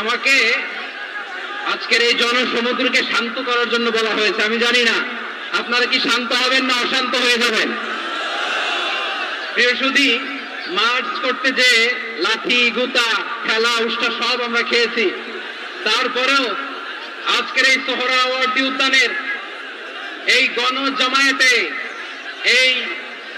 আমাকে আজকের এই জনসমুদ্রকে শান্ত করার জন্য বলা হয়েছে, আমি জানি না। আপনারা কি শান্ত হবেন না অশান্ত হয়ে যাবেন? সুদী মার্চ করতে যে লাঠি, গুতা, খেলা, উষ্টা সব আমরা খেয়েছি। তারপরেও আজকের এই সোহরাওয়ার্দী উদ্যানের এই গণ জমায়েতে এই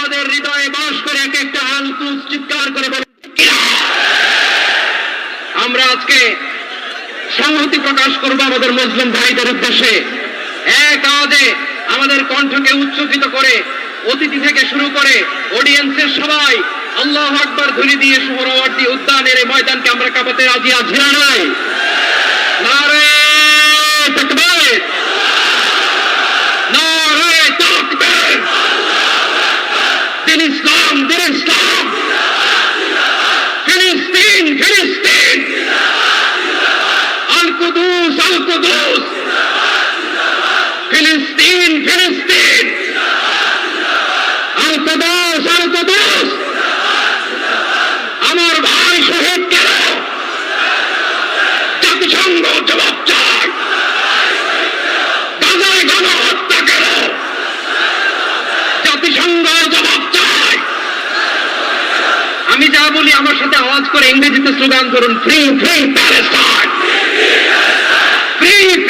আমাদের হৃদয়ে বাস করে এক একটা আলকুস চিৎকার করে আমরা আজকে সংহতি প্রকাশ করব আমাদের মুসলিম ভাইদের উদ্দেশ্যে। এক আওয়াজে আমাদের কণ্ঠকে উচ্চকিত করে, অতিথি থেকে শুরু করে অডিয়েন্সের সবাই আল্লাহ আকবর ধ্বনি দিয়ে সোহরাওয়ার্দী উদ্যানের এই ময়দানকে আমরা কাঁপাতে রাজি আছি না নাই? ইংরেজিতে স্লোগান করুন ফ্রি ফ্রি প্যালেস্টাইন ফ্রি